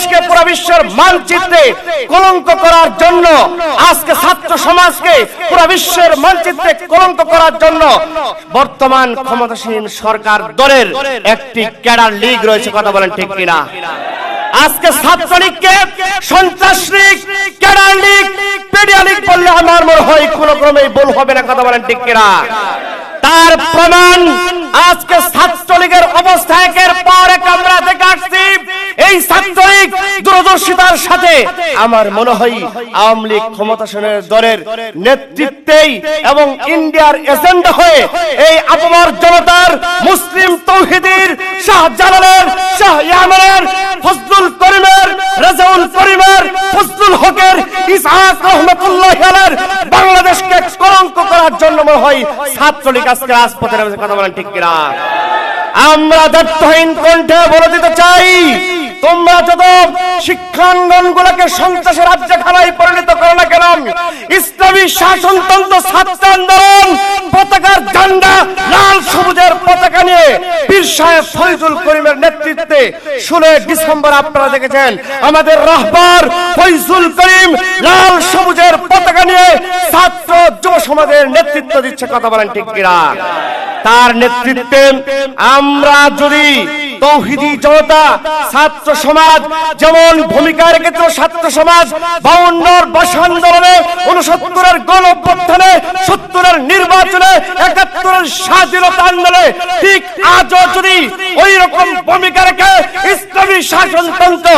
বাংলাদেশকে পুরো বিশ্বের মানচিত্রে কলঙ্ক করার জন্য, আজকে ছাত্র সমাজকে পুরো বিশ্বের মানচিত্রে কলঙ্ক করার জন্য বর্তমান ক্ষমতাসীন সরকার দলের একটি ক্যাডার লীগ রয়েছে, কথা বলেন ঠিক কিনা? আজকে ছাত্রলীগকে সন্ত্রাস লীগ ক্যাডার লীগ পেডিয়া লীগ বললে আমার মনে হয় কোনো ক্রমেই ভুল হবে না, কথা বলেন ঠিক কিনা? তার প্রমাণ এই ছাত্রলীগ দূরদর্শিতার সাথে আমার মনে হয় আওয়ামী লীগ ক্ষমতাসনের দলের নেতৃত্বেই এবং ইন্ডিয়ার এজেন্ডা হয়ে এই আপামর জনতার মুসলিম তৌহিদির শাহজালালের শাহ ইয়ামানের, ফজলুল করিমের, রাজাউল করিমের, ফজলুল হকের, ইসহাক রহমতুল্লাহ আলার বাংলাদেশকে কলঙ্ক করার জন্য মনে হয় ছাত্রলীগ আজকে রাজপথে কথা বলেন ঠিক কিনা? আমরা দায়িত্বহীন কণ্ঠে বলে দিতে চাই তোমরা যত শিক্ষাঙ্গন গুলোকে সন্ত্রাসের রাজ্য খানায় পরিণত করো না কেন, ইসলামী শাসনতন্ত্র ছাত্র আন্দোলন, পতাকার ঝান্ডা, লাল সবুজের পতাকা নিয়ে পীর সাহেব ফৈজুল করিমের নেতৃত্বে ষোলোই ডিসেম্বর আপনারা দেখেছেন, আমাদের রাহবার ফৈজুল করিম লাল সবুজের পতাকা নিয়ে ছাত্র যুব সমাজের নেতৃত্ব দিচ্ছে, কথা বলেন ঠিক কিনা? তার নেতৃত্বে আমরা যদি তৌহিদি জনতা, ছাত্র সমাজ, যেমন ভূমিকা রেখেছিল ছাত্র সমাজ, বাউন্নর ভাষা আন্দোলনে উনসত্তরের গণ অভ্যুত্থানে সত্তরের নির্বাচনে, একাত্তরের স্বাধীনতা আন্দোলনে, ঠিক আজও যদি ওই রকম ভূমিকা রেখে ইসলামী শাসনতন্ত্র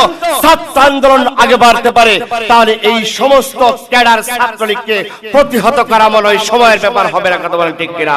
ছাত্র আন্দোলন আগে বাড়তে পারে, তাহলে এই সমস্ত ক্যাডার ছাত্রলীগকে প্রতিহত করা মনে হয় সময়ের ব্যাপার হবে না, কথা বলেন ঠিক কিনা?